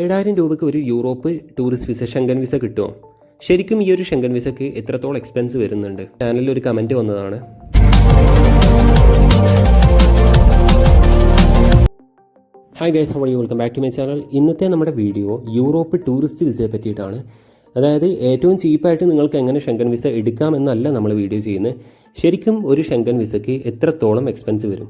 ഏഴായിരം രൂപയ്ക്ക് ഒരു Europe tourist visa Schengen visa കിട്ടുമോ? ശരിക്കും ഈ ഒരു ഷെങ്കൻ വിസയ്ക്ക് എത്രത്തോളം എക്സ്പെൻസ് വരുന്നുണ്ട്? ചാനലിൽ ഒരു കമന്റ് വന്നതാണ്. Hi guys holy welcome back to my channel ഇന്നത്തെ നമ്മുടെ വീഡിയോ യൂറോപ്പ് ടൂറിസ്റ്റ് വിസയെ പറ്റിയിട്ടാണ്. അതായത് ഏറ്റവും ചീപ്പായിട്ട് നിങ്ങൾക്ക് എങ്ങനെ ഷെങ്കൻ വിസ എടുക്കാമെന്നല്ല നമ്മൾ വീഡിയോ ചെയ്യുന്നത്. ശരിക്കും ഒരു ഷെങ്കൻ വിസയ്ക്ക് എത്രത്തോളം എക്സ്പെൻസ് വരും?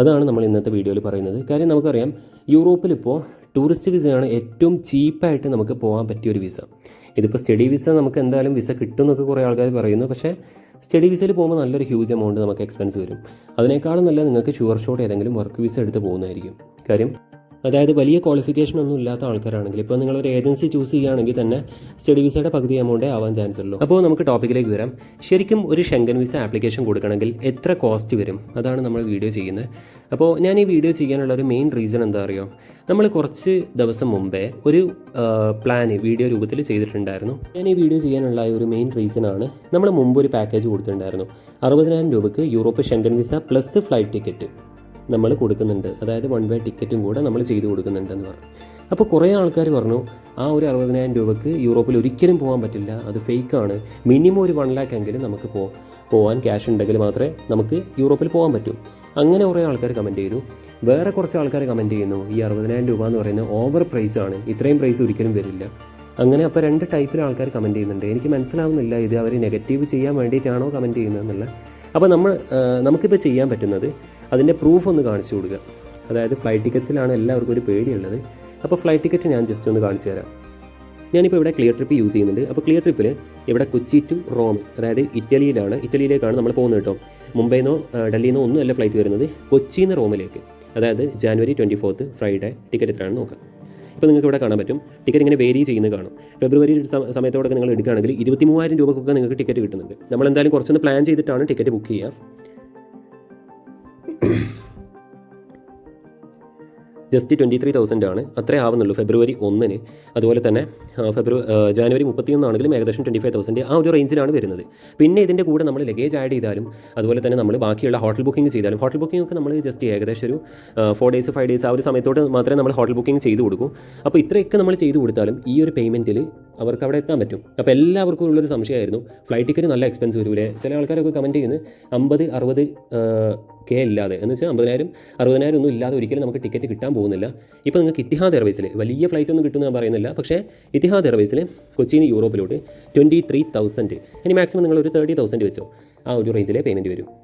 അതാണ് നമ്മൾ ഇന്നത്തെ വീഡിയോയിൽ പറയുന്നത്. കാര്യം നമുക്കറിയാം യൂറോപ്പിലിപ്പോൾ ടൂറിസ്റ്റ് വിസയാണ് ഏറ്റവും ചീപ്പായിട്ട് നമുക്ക് പോകാൻ പറ്റിയ ഒരു വിസ. ഇതിപ്പോൾ സ്റ്റഡി വിസ നമുക്ക് എന്തായാലും വിസ കിട്ടും എന്നൊക്കെ കുറേ ആൾക്കാർ പറയുന്നു. പക്ഷേ സ്റ്റഡി വിസയിൽ പോകുമ്പോൾ നല്ലൊരു ഹ്യൂജ് എമൗണ്ട് നമുക്ക് എക്സ്പെൻസ് വരും. അതിനേക്കാളും നല്ല നിങ്ങൾക്ക് ഷുവർ ഷോട്ട് ഏതെങ്കിലും വർക്ക് വിസ എടുത്ത് പോകുന്നതായിരിക്കും. കാര്യം അതായത് വലിയ ക്വാളിഫിക്കേഷൻ ഒന്നും ഇല്ലാത്ത ആൾക്കാരാണെങ്കിൽ ഇപ്പോൾ നിങ്ങൾ ഒരു ഏജൻസി ചൂസ് ചെയ്യുകയാണെങ്കിൽ തന്നെ സ്റ്റഡി വിസയുടെ പകുതി എമൗണ്ടേ ആവാൻ ചാൻസ് ഉള്ളൂ. അപ്പോൾ നമുക്ക് ടോപ്പിക്കിലേക്ക് വരാം. ശരിക്കും ഒരു ഷെങ്കൻ വിസ ആപ്ലിക്കേഷൻ കൊടുക്കണമെങ്കിൽ എത്ര കോസ്റ്റ് വരും? അതാണ് നമ്മൾ വീഡിയോ ചെയ്യുന്നത്. അപ്പോൾ ഞാൻ ഈ വീഡിയോ ചെയ്യാനുള്ള ഒരു മെയിൻ റീസൺ എന്താ അറിയോ? നമ്മൾ കുറച്ച് ദിവസം മുമ്പേ ഒരു പ്ലാൻ വീഡിയോ രൂപത്തിൽ ചെയ്തിട്ടുണ്ടായിരുന്നു. ഞാൻ ഈ വീഡിയോ ചെയ്യാനുള്ള ഒരു മെയിൻ റീസൺ ആണ് നമ്മൾ മുമ്പ് ഒരു പാക്കേജ് കൊടുത്തിട്ടുണ്ടായിരുന്നു. അറുപതിനായിരം രൂപയ്ക്ക് Europe Schengen visa plus flight ticket നമ്മൾ കൊടുക്കുന്നുണ്ട്. അതായത് വൺ വേ ടിക്കറ്റും കൂടെ നമ്മൾ ചെയ്തു കൊടുക്കുന്നുണ്ടെന്ന് പറഞ്ഞു. അപ്പോൾ കുറേ ആൾക്കാർ പറഞ്ഞു ആ ഒരു അറുപതിനായിരം രൂപയ്ക്ക് യൂറോപ്പിൽ ഒരിക്കലും പോകാൻ പറ്റില്ല. അത് ഫേക്കാണ് മിനിമം ഒരു വൺ ലാക്ക് എങ്കിലും നമുക്ക് പോകാൻ ക്യാഷ് ഉണ്ടെങ്കിൽ മാത്രമേ നമുക്ക് യൂറോപ്പിൽ പോകാൻ പറ്റൂ. അങ്ങനെ കുറേ ആൾക്കാർ കമന്റ് ചെയ്തു. വേറെ കുറച്ച് ആൾക്കാർ കമന്റ് ചെയ്യുന്നു ഈ അറുപതിനായിരം രൂപ എന്ന് പറയുന്നത് ഓവർ പ്രൈസ് ആണ്. ഇത്രയും പ്രൈസ് ഒരിക്കലും വരില്ല. അങ്ങനെ അപ്പോൾ രണ്ട് ടൈപ്പിൽ ആൾക്കാർ കമന്റ് ചെയ്യുന്നുണ്ട്. എനിക്ക് മനസ്സിലാവുന്നില്ല ഇത് അവർ നെഗറ്റീവ് ചെയ്യാൻ വേണ്ടിയിട്ടാണോ കമന്റ് ചെയ്യുന്നതെന്നുള്ള അപ്പോൾ നമ്മൾ നമുക്കിപ്പോൾ ചെയ്യാൻ പറ്റുന്നത് അതിന്റെ പ്രൂഫ് ഒന്ന് കാണിച്ചു കൊടുക്കുക. അതായത് ഫ്ലൈറ്റ് ടിക്കറ്റ്സിലാണ് എല്ലാവർക്കും ഒരു പേടിയുള്ളത്. അപ്പോൾ ഫ്ലൈറ്റ് ടിക്കറ്റ് ഞാൻ ജസ്റ്റ് ഒന്ന് കാണിച്ചു തരാം. ഞാനിപ്പോൾ ഇവിടെ ക്ലിയർ ട്രിപ്പ് യൂസ് ചെയ്യുന്നുണ്ട്. അപ്പോൾ ക്ലിയർ ട്രിപ്പിൽ ഇവിടെ കൊച്ചി ടു റോം അതായത് ഇറ്റലിയിലാണ്. ഇറ്റലിയിലേക്കാണ് നമ്മൾ പോകുന്നത് കേട്ടോ. മുംബൈയിൽ നിന്നോ ഡൽഹിയിൽ നിന്നോ ഒന്നും അല്ല ഫ്ലൈറ്റ് വരുന്നത്. കൊച്ചിയിൽ നിന്ന് റോമിലേക്ക്. അതായത് January twenty fourth Friday ticket എത്രയാണെന്ന് നോക്കാം. ഇപ്പോൾ നിങ്ങൾക്ക് ഇവിടെ കാണാൻ പറ്റും. ടിക്കറ്റ് ഇങ്ങനെ വേരി ചെയ്യുന്നത് കാണും. ഫെബ്രുവരി സമയത്തോടൊക്കെ നിങ്ങൾ എടുക്കുകയാണെങ്കിൽ ഇരുപത്തി മൂവായിരം രൂപക്കൊക്കെ നിങ്ങൾക്ക് ടിക്കറ്റ് കിട്ടുന്നുണ്ട്. നമ്മൾ എന്തായാലും കുറച്ചൊന്ന് പ്ലാൻ ചെയ്തിട്ടാണ് ടിക്കറ്റ് ബുക്ക് ചെയ്യുക. ജസ്റ്റ് ട്വന്റി ത്രീ തൗസൻഡ് ആണ്. അത്രേ ആവുന്നുള്ളൂ ഫെബ്രുവരി ഒന്നിന്. അതുപോലെ തന്നെ ഫെബ്രുവരി ജാനുവരി മുപ്പത്തിയൊന്നാണെങ്കിലും ഏകദേശം ട്വന്റി ഫൈവ് തൗസൻഡ് ആ ഒരു റേഞ്ചിലാണ് വരുന്നത്. പിന്നെ ഇതിന്റെ കൂടെ നമ്മൾ ലഗേജ് ആഡ് ചെയ്താലും അതുപോലെ തന്നെ നമ്മൾ ബാക്കിയുള്ള ഹോട്ടൽ ബുക്കിംഗ് ചെയ്താലും ഹോട്ടൽ ബുക്കിംഗ് ഒക്കെ നമ്മൾ ജസ്റ്റ് ഏകദേശം ഒരു ഫോർ ഡേയ്സ് ഫൈവ് ഡേയ്സ് ആ ഒരു സമയത്തോട്ട് മാത്രമേ നമ്മൾ ഹോട്ടൽ ബുക്കിംഗ് ചെയ്തു കൊടുക്കൂ. അപ്പോൾ ഇത്രയൊക്കെ നമ്മൾ ചെയ്തു കൊടുത്താലും ഈ ഒരു പേയ്മെന്റിൽ അവർക്ക് അവിടെ എത്താൻ പറ്റും. അപ്പോൾ എല്ലാവർക്കും ഉള്ളൊരു സംശയമായിരുന്നു. ഫ്ലൈറ്റ് ടിക്കറ്റ് നല്ല എക്സ്പെൻസ് വരൂലേ? ചില ആൾക്കാരൊക്കെ കമന്റ് ചെയ്യുന്നത് അമ്പത് അറുപത് കെ ഇല്ലാതെ. എന്ന് വെച്ചാൽ അമ്പതിനായിരം അറുപതിനായിരം ഒന്നും ഇല്ലാതെ ഒരിക്കലും നമുക്ക് ടിക്കറ്റ് കിട്ടാൻ പോകുന്നില്ല. ഇപ്പോൾ നിങ്ങൾക്ക് ഇത്തിഹാദ് എയർവേസിൽ വലിയ ഫ്ലൈറ്റ് ഒന്നും കിട്ടുമെന്ന് ഞാൻ പറയുന്നില്ല. പക്ഷേ ഇത്തിഹാദ് എയർവേസിൽ കൊച്ചിയിൽ നിന്ന് യൂറോപ്പിലോട്ട് ട്വന്റി ത്രീ തൗസൻഡ് ഇനി മാക്സിമം നിങ്ങൾ ഒരു തേർട്ടി തൗസൻഡ് വെച്ചോ. ആ ഒരു റേഞ്ചിലെ പേയ്മെന്റ് വരും.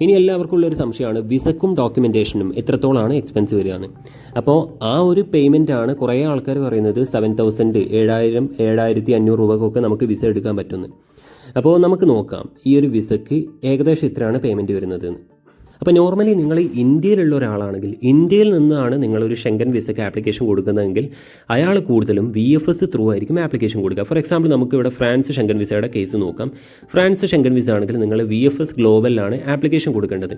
ഇനി എല്ലാവർക്കും ഉള്ളൊരു സംശയമാണ് വിസക്കും ഡോക്യുമെന്റേഷനും എത്രത്തോളമാണ് എക്സ്പെൻസ് വരികയാണ്? അപ്പോൾ ആ ഒരു പേയ്മെന്റ് ആണ് കുറേ ആൾക്കാർ പറയുന്നത് സെവൻ തൗസൻഡ് ഏഴായിരം ഏഴായിരത്തി അഞ്ഞൂറ് രൂപക്കൊക്കെ നമുക്ക് വിസ എടുക്കാൻ പറ്റുന്നു അപ്പോൾ നമുക്ക് നോക്കാം ഈ ഒരു വിസയ്ക്ക് ഏകദേശം ഇത്രയാണ് പേയ്മെന്റ് വരുന്നത് അപ്പോൾ നോർമലി നിങ്ങൾ ഇന്ത്യയിലുള്ള ഒരാളാണെങ്കിൽ ഇന്ത്യയിൽ നിന്നാണ് നിങ്ങളൊരു ഷെങ്കൻ വിസയ്ക്ക് ആപ്ലിക്കേഷൻ കൊടുക്കുന്നതെങ്കിൽ അയാൾ കൂടുതലും വി എഫ് എസ് ത്രൂ ആയിരിക്കും ആപ്ലിക്കേഷൻ കൊടുക്കുക. ഫോർ എക്സാമ്പിൾ നമുക്ക് ഇവിടെ ഫ്രാൻസ് ഷെങ്കൻ വിസയുടെ കേസ് നോക്കാം. ഫ്രാൻസ് ഷെങ്കൻ വിസ ആണെങ്കിൽ നിങ്ങൾ വി എഫ് എസ് ഗ്ലോബലിലാണ് ആപ്ലിക്കേഷൻ കൊടുക്കേണ്ടത്.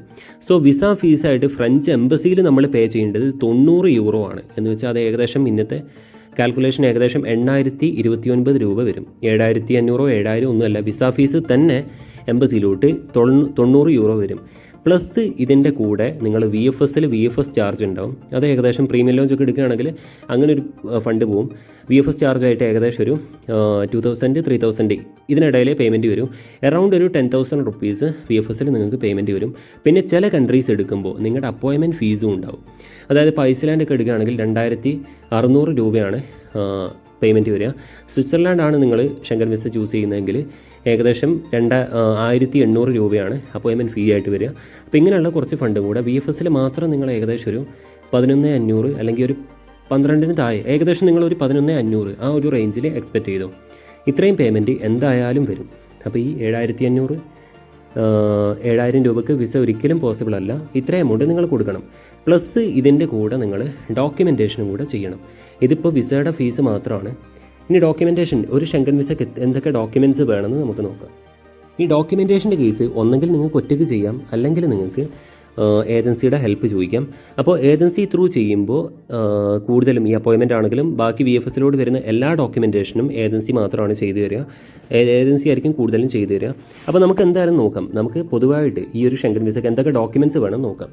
സോ വിസ ഫീസായിട്ട് ഫ്രഞ്ച് എംബസിയിൽ നമ്മൾ പേ ചെയ്യേണ്ടത് തൊണ്ണൂറ് യൂറോ ആണ്. എന്ന് വെച്ചാൽ അത് ഏകദേശം ഇന്നത്തെ കാൽക്കുലേഷൻ ഏകദേശം എണ്ണായിരത്തി ഇരുപത്തി ഒൻപത് രൂപ വരും. ഏഴായിരത്തി അഞ്ഞൂറോ ഏഴായിരം ഒന്നുമല്ല വിസ ഫീസ് തന്നെ എംബസിയിലോട്ട് തൊണ്ണൂ- തൊണ്ണൂറ് യൂറോ വരും. പ്ലസ് ഇതിന്റെ കൂടെ നിങ്ങൾ വി എഫ് എസിൽ വി എഫ് എസ് ചാർജ് ഉണ്ടാവും. അത് ഏകദേശം പ്രീമിയം ലോഞ്ച് ഒക്കെ എടുക്കുകയാണെങ്കിൽ അങ്ങനെ ഒരു ഫണ്ട് പോവും. വി എഫ് എസ് ചാർജ് ആയിട്ട് ഏകദേശം ഒരു ടു തൗസൻഡ് ത്രീ തൗസൻഡ് ഇതിനിടയിൽ പേയ്മെന്റ് വരും. അറൗണ്ട് ഒരു ten thousand rupees V F എസിൽ നിങ്ങൾക്ക് പേയ്മെന്റ് വരും. പിന്നെ ചില കൺട്രീസ് എടുക്കുമ്പോൾ നിങ്ങളുടെ അപ്പോയിൻമെന്റ് ഫീസും ഉണ്ടാവും. അതായത് ഇപ്പോൾ ഒക്കെ എടുക്കുകയാണെങ്കിൽ രണ്ടായിരത്തി അറുന്നൂറ് രൂപയാണ് പേയ്മെന്റ് വരിക. സ്വിറ്റ്സർലാൻഡാണ് നിങ്ങൾ ശങ്കർ വിസ ചൂസ് ചെയ്യുന്നതെങ്കിൽ ഏകദേശം രണ്ട് ആയിരത്തി എണ്ണൂറ് രൂപയാണ് അപ്പോയിൻമെന്റ് ഫീ ആയിട്ട് വരിക. അപ്പോൾ ഇങ്ങനെയുള്ള കുറച്ച് ഫണ്ടും കൂടെ ബി എഫ് എസിൽ മാത്രം നിങ്ങൾ ഏകദേശം ഒരു പതിനൊന്ന് അഞ്ഞൂറ് അല്ലെങ്കിൽ ഒരു പന്ത്രണ്ടിന് താഴെ ഏകദേശം നിങ്ങൾ ഒരു പതിനൊന്ന് അഞ്ഞൂറ് ആ ഒരു റേഞ്ചിൽ എക്സ്പെക്റ്റ് ചെയ്തു. ഇത്രയും പേയ്മെന്റ് എന്തായാലും വരും. അപ്പോൾ ഈ ഏഴായിരത്തി അഞ്ഞൂറ് ഏഴായിരം രൂപയ്ക്ക് വിസ ഒരിക്കലും പോസിബിൾ അല്ല. ഇത്രയും എമൗണ്ട് നിങ്ങൾ കൊടുക്കണം. പ്ലസ് ഇതിന്റെ കൂടെ നിങ്ങൾ ഡോക്യുമെന്റേഷനും കൂടെ ചെയ്യണം. ഇതിപ്പോൾ വിസയുടെ ഫീസ് മാത്രമാണ്. ഇനി ഡോക്യുമെന്റേഷൻ ഒരു ശങ്കൻ വിസയ്ക്ക് എന്തൊക്കെ ഡോക്യുമെന്റ്സ് വേണമെന്ന് നമുക്ക് നോക്കാം. ഈ ഡോക്യുമെന്റേഷന്റെ കേസ് ഒന്നെങ്കിൽ നിങ്ങൾക്ക് ഒറ്റയ്ക്ക് ചെയ്യാം അല്ലെങ്കിൽ നിങ്ങൾക്ക് ഏജൻസിയുടെ ഹെൽപ്പ് ചോദിക്കാം. അപ്പോൾ ഏജൻസി ത്രൂ ചെയ്യുമ്പോൾ കൂടുതലും ഈ അപ്പോയിൻമെന്റ് ആണെങ്കിലും ബാക്കി വി എഫ് എസിലോട് വരുന്ന എല്ലാ ഡോക്യുമെന്റേഷനും ഏജൻസി മാത്രമാണ് ചെയ്തു തരിക. ഏജൻസി ആയിരിക്കും കൂടുതലും ചെയ്തു തരിക. അപ്പോൾ നമുക്ക് എന്തായാലും നോക്കാം. നമുക്ക് പൊതുവായിട്ട് ഈ ഒരു ഷെങ്കൻ വിസയ്ക്ക് എന്തൊക്കെ ഡോക്യുമെന്റ്സ് വേണം നോക്കാം.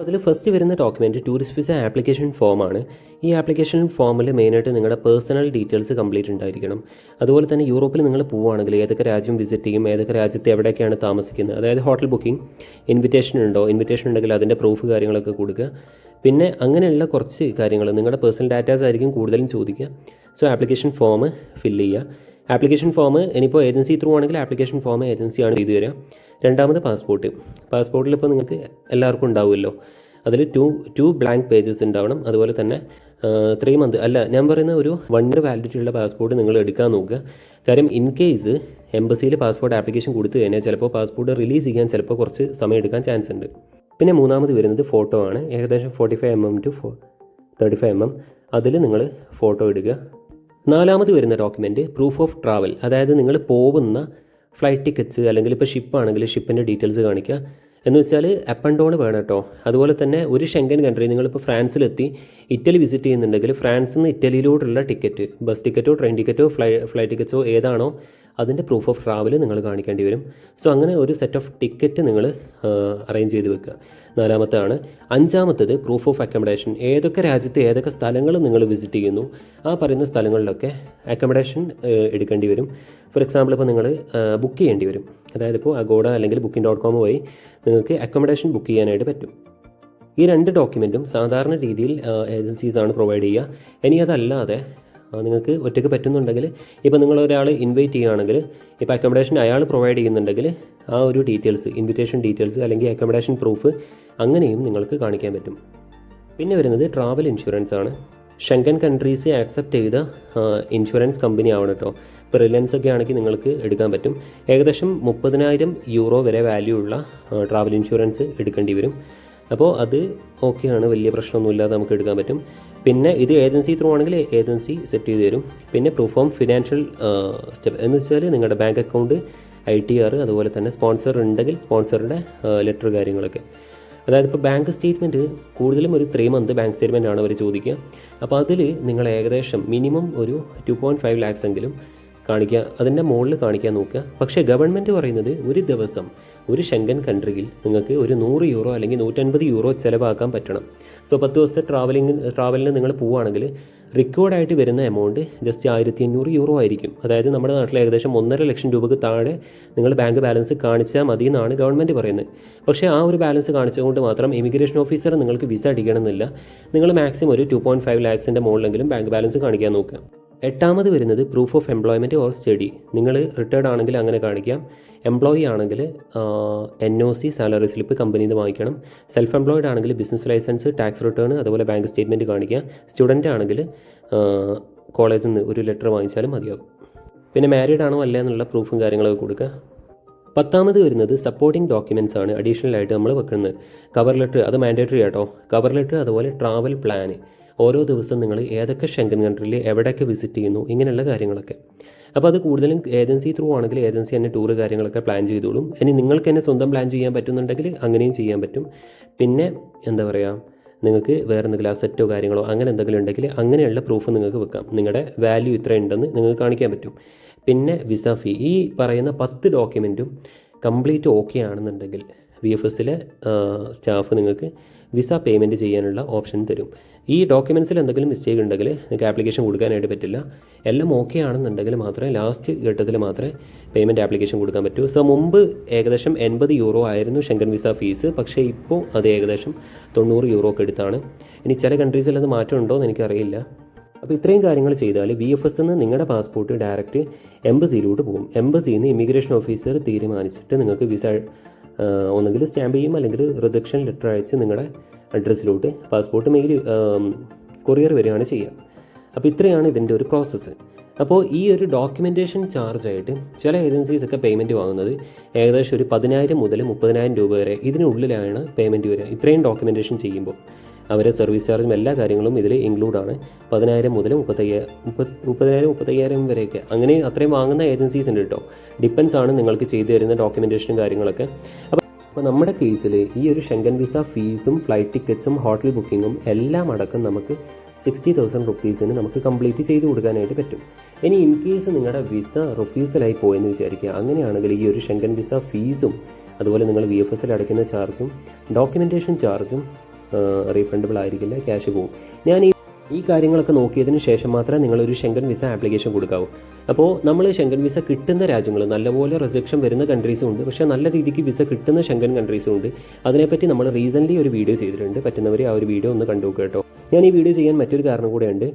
അതിൽ ഫസ്റ്റ് വരുന്ന ഡോക്യുമെന്റ് ടൂറിസ്റ്റ് വിസ ആപ്ലിക്കേഷൻ ഫോമാണ് ഈ ആപ്ലിക്കേഷൻ ഫോമിൽ മെയിനായിട്ട് നിങ്ങളുടെ പേഴ്സണൽ ഡീറ്റെയിൽസ് കംപ്ലീറ്റ് ഉണ്ടായിരിക്കണം. അതുപോലെ തന്നെ യൂറോപ്പിൽ നിങ്ങൾ പോവുകയാണെങ്കിൽ ഏതൊക്കെ രാജ്യം വിസിറ്റ് ചെയ്യും ഏതൊക്കെ രാജ്യത്ത് എവിടെയൊക്കെയാണ് താമസിക്കുന്നത് അതായത് ഹോട്ടൽ ബുക്കിംഗ് ഇൻവിറ്റേഷൻ ഉണ്ടോ ഇൻവിറ്റേഷൻ ഉണ്ടെങ്കിൽ അതിന്റെ പ്രൂഫ് കാര്യങ്ങളൊക്കെ കൊടുക്കുക. പിന്നെ അങ്ങനെയുള്ള കുറച്ച് കാര്യങ്ങൾ നിങ്ങളുടെ പേഴ്സണൽ ഡാറ്റാസ് ആയിരിക്കും കൂടുതലും ചോദിക്കുക. സോ ആപ്ലിക്കേഷൻ ഫോം ഫില്ല് ചെയ്യുക. ആപ്ലിക്കേഷൻ ഫോം ഇനിയിപ്പോൾ ഏജൻസി ത്രൂ ആണെങ്കിൽ ആപ്ലിക്കേഷൻ ഫോം ഏജൻസിയാണ് ചെയ്തു തരിക രണ്ടാമത് പാസ്പോർട്ട് പാസ്പോർട്ടിൽ ഇപ്പോൾ നിങ്ങൾക്ക് എല്ലാവർക്കും ഉണ്ടാവുമല്ലോ. അതിൽ ടു ടു ബ്ലാങ്ക് പേജസ് ഉണ്ടാവണം. അതുപോലെ തന്നെ ത്രീ മന്ത് അല്ല ഞാൻ പറയുന്ന ഒരു വൺ ഇയർ വാലിഡിറ്റി ഉള്ള പാസ്പോർട്ട് നിങ്ങൾ എടുക്കാൻ നോക്കുക. കാര്യം ഇൻ കേസ് എംബസിയിൽ പാസ്പോർട്ട് ആപ്ലിക്കേഷൻ കൊടുത്തു കഴിഞ്ഞാൽ ചിലപ്പോൾ പാസ്പോർട്ട് റിലീസ് ചെയ്യാൻ ചിലപ്പോൾ കുറച്ച് സമയം എടുക്കാൻ ചാൻസ് ഉണ്ട്. പിന്നെ മൂന്നാമത് വരുന്നത് ഫോട്ടോ ആണ്. ഏകദേശം forty five M M to four thirty five M M അതിൽ നിങ്ങൾ ഫോട്ടോ ഇടുക. നാലാമത് വരുന്ന ഡോക്യുമെന്റ് പ്രൂഫ് ഓഫ് ട്രാവൽ അതായത് നിങ്ങൾ പോകുന്ന ഫ്ലൈറ്റ് ടിക്കറ്റ്സ് അല്ലെങ്കിൽ ഇപ്പോൾ ഷിപ്പാണെങ്കിൽ ഷിപ്പിന്റെ ഡീറ്റെയിൽസ് കാണിക്കുക. എന്ന് വെച്ചാൽ അപ്പ് ആൻഡ് ഡൗൺ വേണം കേട്ടോ. അതുപോലെ തന്നെ ഒരു ഷെങ്കൻ കൺട്രി നിങ്ങളിപ്പോൾ ഫ്രാൻസിലെത്തി ഇറ്റലി വിസിറ്റ് ചെയ്യുന്നുണ്ടെങ്കിൽ ഫ്രാൻസിൽ നിന്ന് ഇറ്റലിയിലോട്ടുള്ള ടിക്കറ്റ് ബസ് ടിക്കറ്റോ ട്രെയിൻ ടിക്കറ്റോ ഫ്ലൈ ഫ്ലൈറ്റ് ടിക്കറ്റ്സോ ഏതാണോ അതിന്റെ പ്രൂഫ് ഓഫ് ട്രാവൽ നിങ്ങൾ കാണിക്കേണ്ടി വരും. സോ അങ്ങനെ ഒരു സെറ്റ് ഓഫ് ടിക്കറ്റ് നിങ്ങൾ അറേഞ്ച് ചെയ്ത് വെക്കുക. നാലാമത്താണ് അഞ്ചാമത്തത് പ്രൂഫ് ഓഫ് അക്കോമഡേഷൻ ഏതൊക്കെ രാജ്യത്ത് ഏതൊക്കെ സ്ഥലങ്ങൾ നിങ്ങൾ വിസിറ്റ് ചെയ്യുന്നു? ആ പറയുന്ന സ്ഥലങ്ങളിലൊക്കെ അക്കോമഡേഷൻ എടുക്കേണ്ടി വരും. ഫോർ എക്സാമ്പിൾ ഇപ്പോൾ നിങ്ങൾ ബുക്ക് ചെയ്യേണ്ടി വരും. അതായത് ഇപ്പോൾ അഗോഡ അല്ലെങ്കിൽ ബുക്കിംഗ് ഡോട്ട് കോം വഴി നിങ്ങൾക്ക് അക്കോമഡേഷൻ ബുക്ക് ചെയ്യാനായിട്ട് പറ്റും. ഈ രണ്ട് ഡോക്യുമെന്റും സാധാരണ രീതിയിൽ ഏജൻസീസാണ് പ്രൊവൈഡ് ചെയ്യുക. ഇനി അതല്ലാതെ നിങ്ങൾക്ക് ഒറ്റയ്ക്ക് പറ്റുന്നുണ്ടെങ്കിൽ ഇപ്പോൾ നിങ്ങൾ ഒരാൾ ഇൻവൈറ്റ് ചെയ്യുകയാണെങ്കിൽ ഇപ്പോൾ അക്കോമഡേഷൻ അയാൾ പ്രൊവൈഡ് ചെയ്യുന്നുണ്ടെങ്കിൽ ആ ഒരു ഡീറ്റെയിൽസ് ഇൻവിറ്റേഷൻ ഡീറ്റെയിൽസ് അല്ലെങ്കിൽ അക്കോമഡേഷൻ പ്രൂഫ് അങ്ങനെയും നിങ്ങൾക്ക് കാണിക്കാൻ പറ്റും. പിന്നെ വരുന്നത് ട്രാവൽ ഇൻഷുറൻസ് ആണ്. ഷെങ്കൻ കൺട്രീസ് ആക്സെപ്റ്റ് ചെയ്ത ഇൻഷുറൻസ് കമ്പനി ആവണം കേട്ടോ. ഇപ്പോൾ റിലയൻസ് ഒക്കെ ആണെങ്കിൽ നിങ്ങൾക്ക് എടുക്കാൻ പറ്റും. ഏകദേശം മുപ്പതിനായിരം യൂറോ വരെ വാല്യൂ ഉള്ള ട്രാവൽ ഇൻഷുറൻസ് എടുക്കേണ്ടി വരും. അപ്പോൾ അത് ഓക്കെയാണ് വലിയ പ്രശ്നമൊന്നുമില്ലാതെ നമുക്ക് എടുക്കാൻ പറ്റും. പിന്നെ ഇത് ഏജൻസി ത്രൂ ആണെങ്കിൽ ഏജൻസി സെറ്റ് ചെയ്ത് തരും. പിന്നെ പ്രൂഫ് ഓം ഫിനാൻഷ്യൽ സ്റ്റെപ്പ് എന്ന് വെച്ചാൽ നിങ്ങളുടെ bank account I T R അതുപോലെ തന്നെ സ്പോൺസർ ഉണ്ടെങ്കിൽ സ്പോൺസറുടെ ലെറ്റർ കാര്യങ്ങളൊക്കെ. അതായത് ഇപ്പോൾ ബാങ്ക് സ്റ്റേറ്റ്മെന്റ് കൂടുതലും ഒരു ത്രീ മന്ത് ബാങ്ക് സ്റ്റേറ്റ്മെന്റ് ആണ് അവർ ചോദിക്കുക. അപ്പോൾ അതിൽ നിങ്ങൾ ഏകദേശം മിനിമം ഒരു ടു പോയിന്റ് ഫൈവ് ലാക്സ് എങ്കിലും കാണിക്കുക. അതിന്റെ മുകളിൽ കാണിക്കാൻ നോക്കുക. പക്ഷേ ഗവൺമെന്റ് പറയുന്നത് ഒരു ദിവസം ഒരു ഷെങ്കൻ കൺട്രിയിൽ നിങ്ങൾക്ക് ഒരു നൂറ് യൂറോ അല്ലെങ്കിൽ നൂറ്റൻപത് യൂറോ ചിലവാക്കാൻ പറ്റണം. സോ പത്ത് ദിവസത്തെ ട്രാവലിംഗ് ട്രാവലിന് നിങ്ങൾ പോവുകയാണെങ്കിൽ റിക്കോർഡായിട്ട് വരുന്ന എമൗണ്ട് ജസ്റ്റ് ആയിരത്തി അഞ്ഞൂറ് യൂറോ ആയിരിക്കും. അതായത് നമ്മുടെ നാട്ടിൽ ഏകദേശം ഒന്നര ലക്ഷം രൂപയ്ക്ക് താഴെ നിങ്ങൾ ബാങ്ക് ബാലൻസ് കാണിച്ചാൽ മതി എന്നാണ് ഗവൺമെന്റ് പറയുന്നത്. പക്ഷേ ആ ഒരു ബാലൻസ് കാണിച്ചുകൊണ്ട് മാത്രം ഇമിഗ്രേഷൻ ഓഫീസർ നിങ്ങൾക്ക് വിസ അടിക്കണമെന്നില്ല. നിങ്ങൾ മാക്സിമം ഒരു ടു പോയിന്റ് ഫൈവ് ലാക്സിന്റെ മുകളിലെങ്കിലും ബാങ്ക് ബാലൻസ് കാണിക്കാൻ നോക്കുക. എട്ടാമത് വരുന്നത് proof of employment or study നിങ്ങൾ റിട്ടയർഡ് ആണെങ്കിൽ അങ്ങനെ കാണിക്കാം. എംപ്ലോയി ആണെങ്കിൽ N O C salary slip കമ്പനിയിൽ നിന്ന് വാങ്ങിക്കണം. സെൽഫ് എംപ്ലോയിഡ് ആണെങ്കിൽ ബിസിനസ് ലൈസൻസ് ടാക്സ് റിട്ടേൺ അതുപോലെ ബാങ്ക് സ്റ്റേറ്റ്മെന്റ് കാണിക്കുക. സ്റ്റുഡന്റ് ആണെങ്കിൽ കോളേജിൽ നിന്ന് ഒരു ലെറ്റർ വാങ്ങിച്ചാലും മതിയാകും. പിന്നെ മാരീഡ് ആണോ അല്ല എന്നുള്ള പ്രൂഫും കാര്യങ്ങളൊക്കെ കൊടുക്കുക. പത്താമത് വരുന്നത് സപ്പോർട്ടിംഗ് ഡോക്യുമെന്റ്സ് ആണ്. അഡീഷണൽ ആയിട്ട് നമ്മൾ വെക്കുന്നത്. കവർ ലെറ്റർ അത് മാൻഡേറ്ററി ആട്ടോ. കവർ ലെറ്റർ അതുപോലെ ട്രാവൽ പ്ലാൻ ഓരോ ദിവസം നിങ്ങൾ ഏതൊക്കെ ഷെങ്കൻ കൺട്രിയിൽ എവിടെയൊക്കെ വിസിറ്റ് ചെയ്യുന്നു ഇങ്ങനെയുള്ള കാര്യങ്ങളൊക്കെ. അപ്പോൾ അത് കൂടുതലും ഏജൻസി ത്രൂ ആണെങ്കിൽ ഏജൻസി തന്നെ ടൂർ കാര്യങ്ങളൊക്കെ പ്ലാൻ ചെയ്തോളും. ഇനി നിങ്ങൾക്ക് തന്നെ സ്വന്തം പ്ലാൻ ചെയ്യാൻ പറ്റുന്നുണ്ടെങ്കിൽ അങ്ങനെയും ചെയ്യാൻ പറ്റും. പിന്നെ എന്താ പറയുക നിങ്ങൾക്ക് വേറെ എന്തെങ്കിലും അസറ്റോ കാര്യങ്ങളോ അങ്ങനെ എന്തെങ്കിലും ഉണ്ടെങ്കിൽ അങ്ങനെയുള്ള പ്രൂഫ് നിങ്ങൾക്ക് വെക്കാം. നിങ്ങളുടെ വാല്യൂ ഇത്ര ഉണ്ടെന്ന് നിങ്ങൾക്ക് കാണിക്കാൻ പറ്റും. പിന്നെ വിസ ഫീ ഈ പറയുന്ന പത്ത് ഡോക്യുമെന്റും കംപ്ലീറ്റ് ഓക്കെ ആണെന്നുണ്ടെങ്കിൽ വി എഫ് എസിലെ സ്റ്റാഫ് നിങ്ങൾക്ക് വിസ പേയ്മെന്റ് ചെയ്യാനുള്ള ഓപ്ഷൻ തരും. ഈ ഡോക്യുമെൻസിൽ എന്തെങ്കിലും മിസ്റ്റേക്ക് ഉണ്ടെങ്കിൽ നിങ്ങൾക്ക് ആപ്ലിക്കേഷൻ കൊടുക്കാനായിട്ട് പറ്റില്ല. എല്ലാം ഓക്കെ ആണെന്നുണ്ടെങ്കിൽ മാത്രമേ ലാസ്റ്റ് ഘട്ടത്തിൽ മാത്രമേ പേയ്മെന്റ് ആപ്ലിക്കേഷൻ കൊടുക്കാൻ പറ്റൂ. സോ മുമ്പ് ഏകദേശം എൺപത് യൂറോ ആയിരുന്നു ഷെങ്കൻ വിസ ഫീസ് പക്ഷേ ഇപ്പോൾ അത് ഏകദേശം തൊണ്ണൂറ് യൂറോ ഒക്കെ എടുത്താണ്. ഇനി ചില കൺട്രീസിൽ അത് മാറ്റം ഉണ്ടോ എന്ന് എനിക്കറിയില്ല. അപ്പോൾ ഇത്രയും കാര്യങ്ങൾ ചെയ്താൽ വി എഫ് എസ് നിന്ന് നിങ്ങളുടെ പാസ്പോർട്ട് ഡയറക്റ്റ് എംബസിയിലോട്ട് പോകും. എംബസിയിൽ നിന്ന് ഇമിഗ്രേഷൻ ഓഫീസർ തീരുമാനിച്ചിട്ട് നിങ്ങൾക്ക് വിസ ഒന്നെങ്കിൽ സ്റ്റാമ്പ് ചെയ്യും അല്ലെങ്കിൽ റിജക്ഷൻ ലെറ്റർ അയച്ച് നിങ്ങളുടെ അഡ്രസ്സിലോട്ട് പാസ്പോർട്ട് മെയിൽ കൊറിയർ വരികയാണ് ചെയ്യുക. അപ്പോൾ ഇത്രയാണ് ഇതിന്റെ ഒരു പ്രോസസ്സ് അപ്പോൾ ഈ ഒരു ഡോക്യുമെന്റേഷൻ ചാർജായിട്ട് ചില ഏജൻസീസൊക്കെ പേയ്മെന്റ് വാങ്ങുന്നത് ഏകദേശം ഒരു പതിനായിരം മുതൽ മുപ്പതിനായിരം രൂപ വരെ ഇതിനുള്ളിലാണ് പേയ്മെന്റ് വരിക. ഇത്രയും ഡോക്യുമെന്റേഷൻ ചെയ്യുമ്പോൾ. അവരെ സർവീസ് ചാർജും എല്ലാ കാര്യങ്ങളും ഇതിൽ ഇൻക്ലൂഡാണ് പതിനായിരം മുതൽ മുപ്പത്തയ്യായിരം മുപ്പത് മുപ്പതിനായിരം മുപ്പത്തയ്യായിരം വരെയൊക്കെ. അങ്ങനെ അത്രയും വാങ്ങുന്ന ഏജൻസീസ് ഉണ്ട് കേട്ടോ. ഡിപ്പെൻസ് ആണ് നിങ്ങൾക്ക് ചെയ്തു തരുന്ന ഡോക്യുമെന്റേഷനും കാര്യങ്ങളൊക്കെ. അപ്പോൾ അപ്പോൾ നമ്മുടെ കേസിൽ ഈ ഒരു ഷെങ്കൻ വിസ ഫീസും ഫ്ലൈറ്റ് ടിക്കറ്റ്സും ഹോട്ടൽ ബുക്കിങ്ങും എല്ലാം അടക്കം നമുക്ക് സിക്സ്റ്റി തൗസൻഡ് റുപ്പീസിന് നമുക്ക് കംപ്ലീറ്റ് ചെയ്ത് കൊടുക്കാനായിട്ട് പറ്റും. ഇനി ഇൻ കേസ് നിങ്ങളുടെ വിസ റുപ്പീസിലായി പോയെന്ന് വിചാരിക്കുക. അങ്ങനെയാണെങ്കിൽ ഈ ഒരു ഷെങ്കൻ വിസ ഫീസും അതുപോലെ നിങ്ങൾ വി എഫ് എസിൽ അടയ്ക്കുന്ന ചാർജും ഡോക്യുമെന്റേഷൻ ചാർജും റീഫണ്ടബിൾ ആയിരിക്കില്ല ക്യാഷ് പോകും ഞാൻ ഈ ഈ കാര്യങ്ങളൊക്കെ നോക്കിയതിന് ശേഷം മാത്രമേ നിങ്ങളൊരു ഷെങ്കൻ വിസ ആപ്ലിക്കേഷൻ കൊടുക്കാവൂ. അപ്പോൾ നമ്മൾ ഷെങ്കൻ വിസ കിട്ടുന്ന രാജ്യങ്ങൾ നല്ലപോലെ റിജക്ഷൻ വരുന്ന കൺട്രീസും ഉണ്ട്. പക്ഷേ നല്ല രീതിക്ക് വിസ കിട്ടുന്ന ഷെങ്കൻ കൺട്രീസും ഉണ്ട്. അതിനെപ്പറ്റി നമ്മൾ റീസെന്റ്ലി ഒരു വീഡിയോ ചെയ്തിട്ടുണ്ട്. പറ്റുന്നവർ ആ ഒരു വീഡിയോ ഒന്ന് കണ്ടു കേട്ടോ. ഞാൻ ഈ വീഡിയോ ചെയ്യാൻ മറ്റൊരു കാരണം കൂടെയുണ്ട്.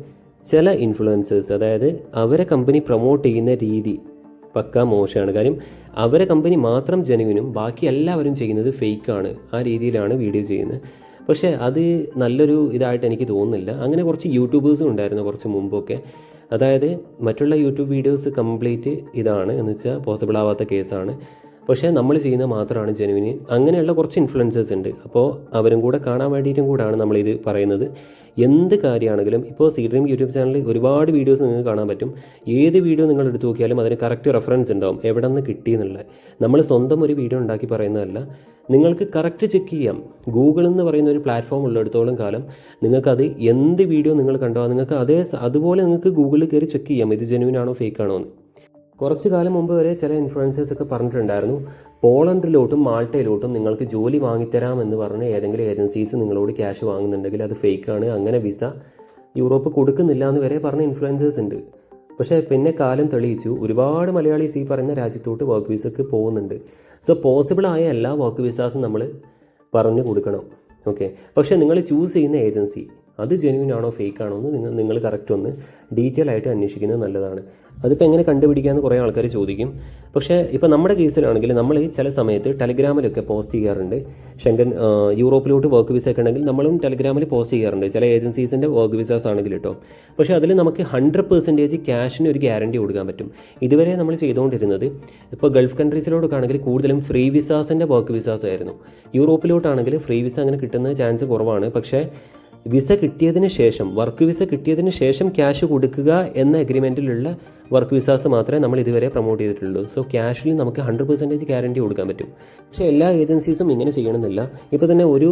ചില ഇൻഫ്ലുവൻസേഴ്സ് അതായത് അവരെ കമ്പനി പ്രൊമോട്ട് ചെയ്യുന്ന രീതി പക്ക മോശമാണ്. കാര്യം അവരെ കമ്പനി മാത്രം ജനുവിനും ബാക്കി എല്ലാവരും ചെയ്യുന്നത് ഫേക്കാണ് ആ രീതിയിലാണ് വീഡിയോ ചെയ്യുന്നത്. പക്ഷേ അത് നല്ലൊരു ഇതായിട്ട് എനിക്ക് തോന്നുന്നില്ല. അങ്ങനെ കുറച്ച് യൂട്യൂബേഴ്സും ഉണ്ടായിരുന്നു കുറച്ച് മുമ്പൊക്കെ. അതായത് മറ്റുള്ള യൂട്യൂബ് വീഡിയോസ് കംപ്ലീറ്റ് ഇതാണ് എന്ന് വെച്ചാൽ പോസിബിൾ ആവാത്ത കേസാണ്. പക്ഷേ നമ്മൾ ചെയ്യുന്ന മാത്രമാണ് ജനുവിന്. അങ്ങനെയുള്ള കുറച്ച് ഇൻഫ്ലുവൻസേഴ്സ് ഉണ്ട്. അപ്പോൾ അവരും കൂടെ കാണാൻ വേണ്ടിയിട്ടും കൂടാണ് നമ്മളിത് പറയുന്നത്. എന്ത് കാര്യമാണെങ്കിലും ഇപ്പോൾ സി ഡ്രീം യൂട്യൂബ് ചാനലിൽ ഒരുപാട് വീഡിയോസ് നിങ്ങൾക്ക് കാണാൻ പറ്റും. ഏത് വീഡിയോ നിങ്ങൾ എടുത്തു നോക്കിയാലും അതിന് കറക്റ്റ് റെഫറൻസ് ഉണ്ടാവും. എവിടെ നിന്ന് കിട്ടിയെന്നുള്ളത്. നമ്മൾ സ്വന്തം ഒരു വീഡിയോ ഉണ്ടാക്കി പറയുന്നതല്ല. നിങ്ങൾക്ക് കറക്റ്റ് ചെക്ക് ചെയ്യാം. ഗൂഗിൾ എന്ന് പറയുന്ന ഒരു പ്ലാറ്റ്ഫോം ഉള്ളിടത്തോളം കാലം നിങ്ങൾക്കത് എന്ത് വീഡിയോ നിങ്ങൾ കണ്ടോ നിങ്ങൾക്ക് അതേ അതുപോലെ നിങ്ങൾക്ക് ഗൂഗിളിൽ കയറി ചെക്ക് ചെയ്യാം ഇത് ജെനുവിൻ ആണോ ഫേക്ക് ആണോ എന്ന്. കുറച്ച് കാലം മുമ്പ് വരെ ചില ഇൻഫ്ലുവൻസേഴ്സ് ഒക്കെ പറഞ്ഞിട്ടുണ്ടായിരുന്നു പോളണ്ടിലോട്ടും മാൾട്ടയിലോട്ടും നിങ്ങൾക്ക് ജോലി വാങ്ങിത്തരാം എന്ന് പറഞ്ഞ് ഏതെങ്കിലും ഏജൻസീസ് നിങ്ങളോട് ക്യാഷ് വാങ്ങുന്നുണ്ടെങ്കിൽ അത് ഫേക്ക് ആണ് അങ്ങനെ വിസ യൂറോപ്പ് കൊടുക്കുന്നില്ല എന്ന് വരെ പറഞ്ഞ ഇൻഫ്ലുവൻസേഴ്സ് ഉണ്ട്. പക്ഷേ പിന്നെ കാലം തെളിയിച്ചു. ഒരുപാട് മലയാളീസ് ഈ പറഞ്ഞ രാജ്യത്തോട്ട് വർക്ക് വിസക്ക് പോകുന്നുണ്ട്. സോ പോസിബിൾ ആയ എല്ലാ വർക്ക് വിസാസും നമ്മൾ പറഞ്ഞു കൊടുക്കണം. ഓക്കെ പക്ഷേ നിങ്ങൾ ചൂസ് ചെയ്യുന്ന ഏജൻസി അത് ജെന്യൂൻ ആണോ ഫേക്ക് ആണോ എന്ന് നിങ്ങൾ നിങ്ങൾ കറക്റ്റ് ഒന്ന് ഡീറ്റെയിൽ ആയിട്ട് അന്വേഷിക്കുന്നത് നല്ലതാണ്. അതിപ്പോൾ എങ്ങനെ കണ്ടുപിടിക്കാമെന്ന് കുറേ ആൾക്കാർ ചോദിക്കും. പക്ഷേ ഇപ്പോൾ നമ്മുടെ കേസിലാണെങ്കിൽ നമ്മൾ ചില സമയത്ത് ടെലിഗ്രാമിലൊക്കെ പോസ്റ്റ് ചെയ്യാറുണ്ട്. ശങ്കൻ യൂറോപ്പിലോട്ട് വർക്ക് വിസ ഒക്കെ ഉണ്ടെങ്കിൽ നമ്മളും ടെലിഗ്രാമിൽ പോസ്റ്റ് ചെയ്യാറുണ്ട്. ചില ഏജൻസീസിന്റെ വർക്ക് വിസാസ് ആണെങ്കിൽ കേട്ടോ പക്ഷേ അതിൽ നമുക്ക് ഹൺഡ്രഡ് പെർസെന്റേജ് ക്യാഷിന് ഒരു ഗ്യാരണ്ടി കൊടുക്കാൻ പറ്റും. ഇതുവരെ നമ്മൾ ചെയ്തുകൊണ്ടിരുന്നത് ഇപ്പോൾ ഗൾഫ് കൺട്രീസിലോട്ടൊക്കെ ആണെങ്കിൽ കൂടുതലും ഫ്രീ വിസാസിന്റെ വർക്ക് വിസാസ് ആയിരുന്നു. യൂറോപ്പിലോട്ടാണെങ്കിൽ ഫ്രീ വിസ അങ്ങനെ കിട്ടുന്ന ചാൻസ് കുറവാണ്. പക്ഷേ വിസ കിട്ടിയതിന് ശേഷം വർക്ക് വിസ കിട്ടിയതിന് ശേഷം ക്യാഷ് കൊടുക്കുക എന്ന അഗ്രിമെന്റിലുള്ള വർക്ക് വിസാസ് മാത്രമേ നമ്മൾ ഇതുവരെ പ്രൊമോട്ട് ചെയ്തിട്ടുള്ളൂ. സോ ക്യാഷിൽ നമുക്ക് ഹൺഡ്രഡ് പെർസെന്റേജ് ഗ്യാരണ്ടി കൊടുക്കാൻ പറ്റും. പക്ഷേ എല്ലാ ഏജൻസീസും ഇങ്ങനെ ചെയ്യണമെന്നില്ല. ഇപ്പോൾ തന്നെ ഒരു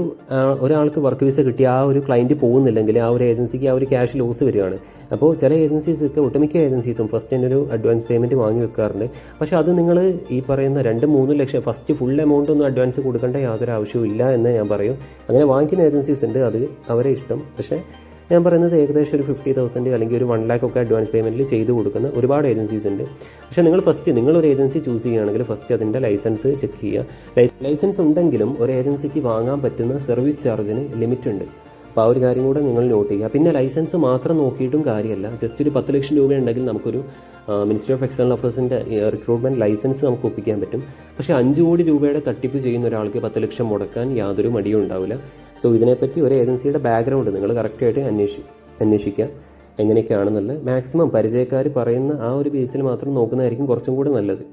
ഒരാൾക്ക് വർക്ക് വിസ കിട്ടി ആ ഒരു ക്ലയന്റ് പോകുന്നില്ലെങ്കിൽ ആ ഒരു ഏജൻസിക്ക് ആ ഒരു ക്യാഷ് ലോസ് വരികയാണ്. അപ്പോൾ ചില ഏജൻസീസ് ഒക്കെ ഒട്ടുമിക്ക ഏജൻസീസും ഫസ്റ്റ് തന്നെ ഒരു അഡ്വാൻസ് പേയ്മെന്റ് വാങ്ങി വെക്കാറുണ്ട്. പക്ഷേ അത് നിങ്ങൾ ഈ പറയുന്ന രണ്ട് മൂന്ന് ലക്ഷം ഫസ്റ്റ് ഫുൾ എമൗണ്ട് ഒന്നും അഡ്വാൻസ് കൊടുക്കേണ്ട യാതൊരു ആവശ്യവും ഇല്ല എന്ന് ഞാൻ പറയും. അങ്ങനെ വാങ്ങിക്കുന്ന ഏജൻസീസ് ഉണ്ട് അത് അവരെ ഇഷ്ടം. പക്ഷേ ഞാൻ പറയുന്നത് ഏകദേശം ഒരു ഫിഫ്റ്റി തൗസൻഡ് അല്ലെങ്കിൽ ഒരു വൺ ലാക്ക് ഒക്കെ അഡ്വാൻസ് പേയ്മെന്റിൽ ചെയ്ത് കൊടുക്കുന്ന ഒരുപാട് ഏജൻസീസ് ഉണ്ട്. പക്ഷേ നിങ്ങൾ ഫസ്റ്റ് നിങ്ങളൊരു ഏജൻസി ചൂസ് ചെയ്യുകയാണെങ്കിൽ ഫസ്റ്റ് അതിന്റെ ലൈസൻസ് ചെക്ക് ചെയ്യുക. ലൈസൻസ് ഉണ്ടെങ്കിലും ഒരു ഏജൻസിക്ക് വാങ്ങാൻ പറ്റുന്ന സർവീസ് ചാർജിന് ലിമിറ്റ് ഉണ്ട്. അപ്പോൾ ആ ഒരു കാര്യം കൂടെ നിങ്ങൾ നോട്ട് ചെയ്യുക. പിന്നെ ലൈസൻസ് മാത്രം നോക്കിയിട്ടും കാര്യമല്ല. ജസ്റ്റ് ഒരു പത്ത് ലക്ഷം രൂപ ഉണ്ടെങ്കിൽ നമുക്കൊരു മിനിസ്ട്രി ഓഫ് എക്സ്റ്റേണൽ അഫയേഴ്സിന്റെ റിക്രൂട്ട്മെന്റ് ലൈസൻസ് നമുക്ക് ഒപ്പിക്കാൻ പറ്റും. പക്ഷേ അഞ്ച് കോടി രൂപയുടെ തട്ടിപ്പ് ചെയ്യുന്ന ഒരാൾക്ക് പത്ത് ലക്ഷം മുടക്കാൻ യാതൊരു മടിയും ഉണ്ടാവില്ല. സോ ഇതിനെപ്പറ്റി ഒരു ഏജൻസിയുടെ ബാക്ക്ഗ്രൗണ്ട് നിങ്ങൾ കറക്റ്റായിട്ട് അന്വേഷി അന്വേഷിക്കുക. എങ്ങനെയൊക്കെയാണെന്നല്ല മാക്സിമം പരിചയക്കാർ പറയുന്ന ആ ഒരു ബേസിൽ മാത്രം നോക്കുന്നതായിരിക്കും കുറച്ചും കൂടെ നല്ലത്.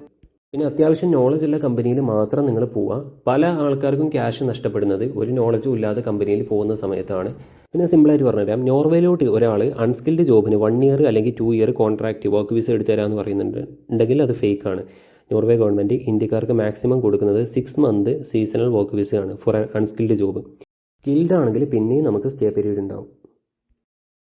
പിന്നെ അത്യാവശ്യം നോളജ് ഉള്ള കമ്പനിയിൽ മാത്രം നിങ്ങൾ പോവുക. പല ആൾക്കാർക്കും ക്യാഷ് നഷ്ടപ്പെടുന്നത് ഒരു നോളജും ഇല്ലാതെ കമ്പനിയിൽ പോകുന്ന സമയത്താണ്. പിന്നെ സിമ്പിളായിട്ട് പറഞ്ഞുതരാം. നോർവേയിലോട്ട് ഒരാൾ അൺസ്കിൽഡ് ജോബിന് വൺ ഇയർ അല്ലെങ്കിൽ two year contract work visa എടുത്തു തരാമെന്ന് പറയുന്നുണ്ട്. ഉണ്ടെങ്കിൽ അത് ഫേക്ക് ആണ്. നോർവേ ഗവൺമെന്റ് ഇന്ത്യക്കാർക്ക് മാക്സിമം കൊടുക്കുന്നത് സിക്സ് മന്ത് സീസണൽ വർക്ക് വിസയാണ് ഫോർ അൺസ്കിൽഡ് ജോബ് സ്കിൽഡ് ആണെങ്കിൽ പിന്നെയും നമുക്ക് സ്റ്റേ പീരീഡ് ഉണ്ടാവും.